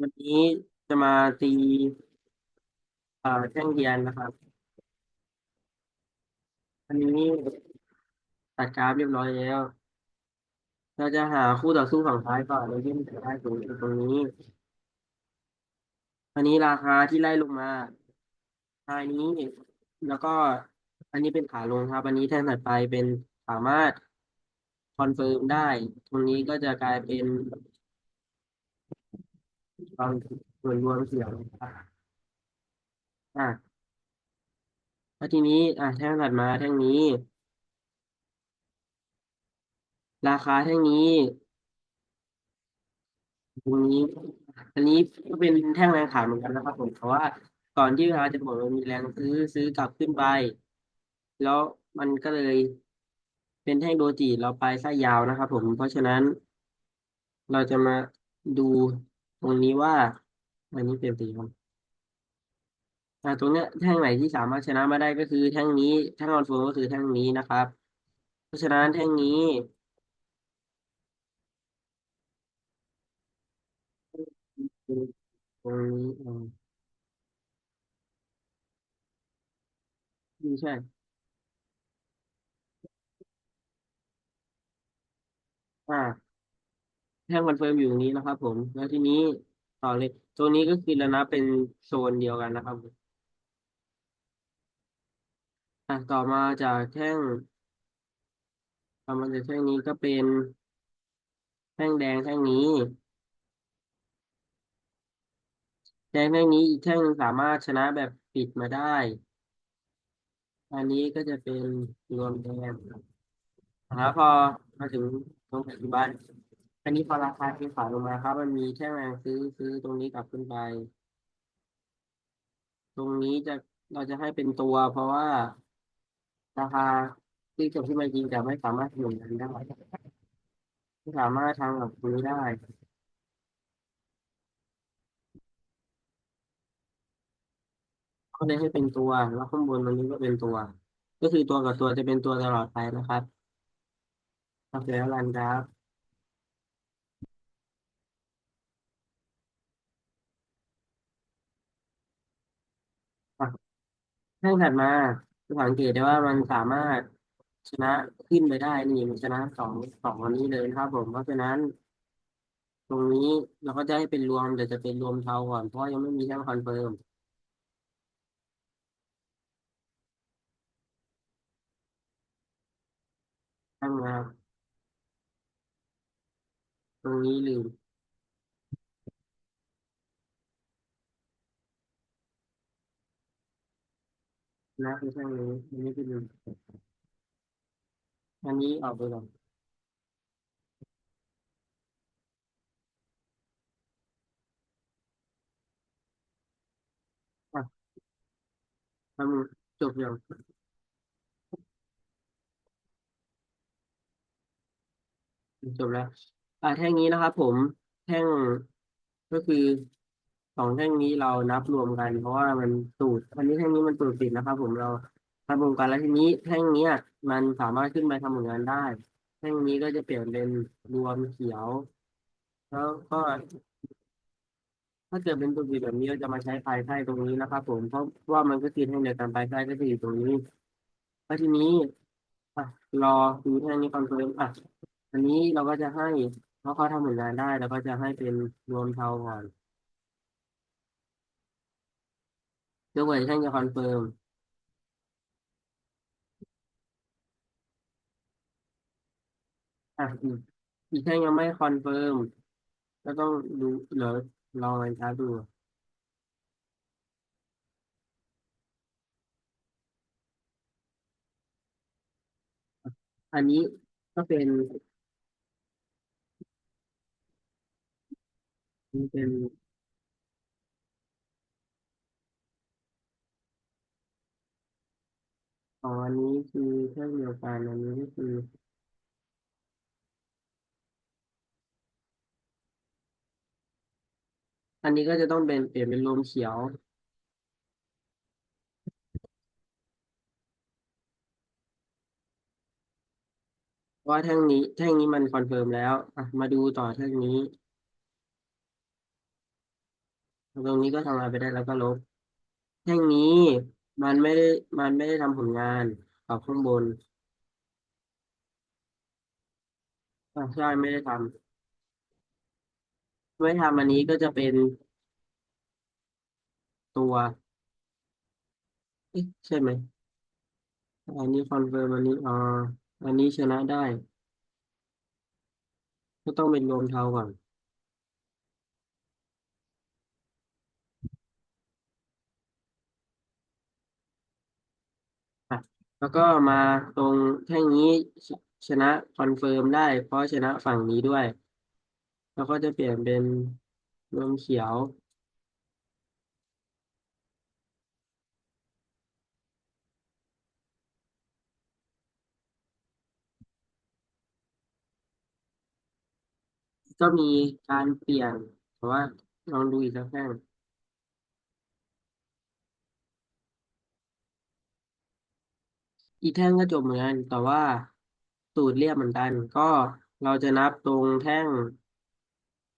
วันนี้จะมาตีเอ่อแท่งเทียนนะครับ อันนี้ตัดกราฟเรียบร้อยแล้ว เราจะหาคู่ต่อสู้ฝั่งซ้ายก่อนโดยที่มันจะได้ตรงตรงนี้ อันนี้ราคาที่ไล่ลงมาทายนี้แล้วก็อันนี้เป็นขาลงครับ อันนี้แท่งถัดไปเป็นสามารถคอนเฟิร์มได้ ตรงนี้ก็จะกลายเป็น ความส่วนรวมเสียงนะครับอะแล้วทีนี้ อะแท่งถัดมาแท่งนี้ ราคาแท่งนี้ตรงนี้ อันนี้ก็เป็นแท่งแรงขายเหมือนกันนะครับผมเพราะว่าก่อนที่ราคาจะบอกมันมีแรงซื้อซื้อกลับขึ้นไป แล้วมันก็เลย เป็นแท่งโดจิเราไปไส้ยาวนะครับผมเพราะฉะนั้น เราจะมาดู ตรงนี้ว่าอันนี้เปลี่ยนสีครับอ่าตรงเนี้ยแท่งไหนที่สามารถชนะมาได้ก็คือแท่งนี้แท่งออนโฟก็คือแท่งนี้นะครับ เพราะฉะนั้นแท่งนี้ตรงนี้อ่าใช่ อ่า แท่งคอนเฟิร์มอยู่ตรงนี้นะครับผม แล้วทีนี้ต่อเลยตรงนี้ก็คือระนาบเป็นโซนเดียวกันนะครับอะต่อมาจากแท่งต่อมาจากแท่งนี้ก็เป็นแท่งแดงแท่งนี้ แดงแท่งนี้อีกแท่งหนึ่งสามารถชนะแบบปิดมาได้ อันนี้ก็จะเป็นรวมแดงแล้วพอมาถึงตรงปัจจุบัน อันนี้พอราคาเทขาลงมาครับ มันมีแท่งแรงซื้อซื้อตรงนี้กลับขึ้นไป ตรงนี้จะเราจะให้เป็นตัว เพราะว่าราคาที่จบที่มาจริงแต่ไม่สามารถหนุนกันได้ไม่สามารถทำแบบนี้ได้ก็เลยให้เป็นตัวแล้วข้างบนตรงนี้ก็เป็นตัว ก็คือตัวกับตัวจะเป็นตัวตลอดไปนะครับโอเคแล้วรันกราฟอะ แท่งถัดมาจะสังเกตได้ว่ามันสามารถชนะขึ้นไปได้นี่มันชนะสองสองอันนี้เลยนะครับผมเพราะฉะนั้น ตรงนี้เราก็จะให้เป็นรวมแต่จะเป็นรวมเทาก่อนเพราะยังไม่มีแท่งคอนเฟิร์มแท่งนะครับตรงนี้ลืม นะคือแท่งนี้อันนี้คืออันนี้ออกไปก่อนอะทำจบยังจบแล้วอ่าแท่งนี้นะครับผมแท่งก็คือ สองแท่งนี้เรานับรวมกัน เพราะว่ามันสูตรอันนี้แท่งนี้มันสูตรปิดนะครับ ผมเราทำรวมกันแล้วทีนี้แท่งเนี้ย มันสามารถขึ้นไปทำผลงานได้ แท่งนี้ก็จะเปลี่ยนเป็นรวมเขียว แล้วก็ถ้าเกิดเป็นตัวปิดแบบนี้เราจะมาใช้ปลายไส้ตรงนี้นะครับ ผมเพราะว่ามันก็คือแท่งเดียวกันปลายไส้ก็จะอยู่ตรงนี้แล้วทีนี้อะรอดูแท่งนี้คอนเฟิร์มอะอันนี้เราก็จะให้เพราะเขาทำผลงานได้เราก็จะให้เป็นรวมเทาก่อน ยกเว้นท่งจะคอนเฟิร์มอะอีกอีกแท่งยังไม่คอนเฟิร์มก็ต้องดูเหลือลองมันช้าดูอันนี้ก็เป็นเป็นอ๋อ มีแคือแท่งเดียวกันอันนี้ก็คืออันนี้ก็จะต้องเป็นเปลี่ยนเป็นรวมเขียวว่าแท่งนี้ แท่งนี้มันคอนเฟิร์มแล้วอะมาดูต่อแท่งนี้ ตรงนี้ก็ทำลายไปได้แล้วก็ลบ แท่งนี้มันไม่ได้มันไม่ได้ทำผลงาน กับข้างบนอะใช่ไม่ได้ทำไม่ทำอันนี้ก็จะเป็นตัวใช่ไหม อันนี้คอนเฟิร์มอันนี้อ่าอันนี้ชนะได้ ก็ต้องเป็นรวมเทาก่อน แล้วก็มาตรงแท่งนี้ชชนะคอนเฟิร์มได้ เพราะชนะฝั่งนี้ด้วย แล้วก็จะเปลี่ยนเป็นรวมเขียว ก็มีการเปลี่ยนแต่ว่าลองดูอีกสักแท่ง อีกแท่งก็จบเหมือนกันแต่ว่าสูตรเรียบเหมือนกัน ก็เราจะนับตรงแท่ง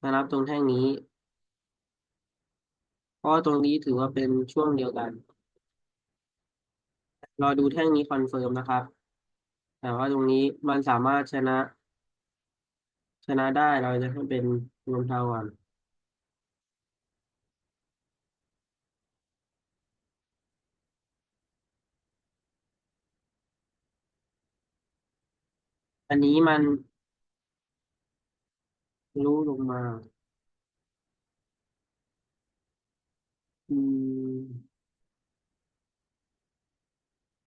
จะนับตรงแท่งนี้ เพราะว่าตรงนี้ถือว่าเป็นช่วงเดียวกัน เรอดูแท่งนี้คอนเฟิร์มนะครับ แต่ว่าตรงนี้มันสามารถชนะ ชนะได้เราจะให้เป็นรวมเท่ากัน อันนี้มันรู้ลงมา อืม